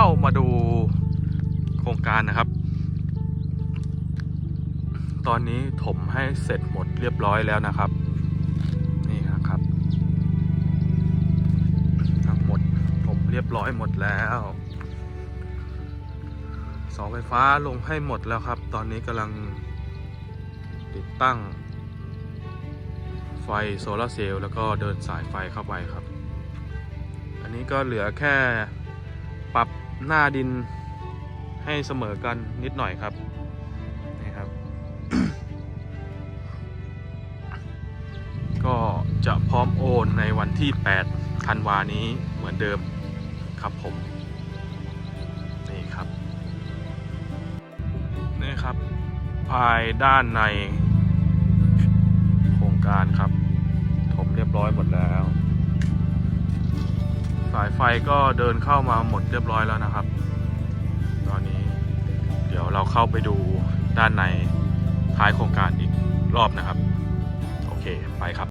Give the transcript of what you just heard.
เข้ามาดูโครงการนะครับ ตอนนี้ถมให้เสร็จหมดเรียบร้อยแล้วนะครับ นี่นะครับทั้งหมดผมเรียบร้อยหมดแล้วเสาไฟฟ้าลงให้หมดแล้วครับ ตอนนี้กำลังติดตั้ง ไฟโซลาเซลล์แล้วก็เดินสายไฟเข้าไปครับ อันนี้ก็เหลือแค่ปรับ หน้าดินให้เสมอกันนิดหน่อยครับนี่ครับ ก็จะพร้อมโอนในวันที่ 8 ธันวานี้เหมือนเดิมครับผม นี่ครับ นี่ครับ ภายด้านในโครงการครับ ไฟก็เดินเข้ามาหมดเรียบร้อยแล้วนะครับ ตอนนี้เดี๋ยวเราเข้าไปดูด้านในท้ายโครงการอีกรอบนะครับ โอเคไปครับ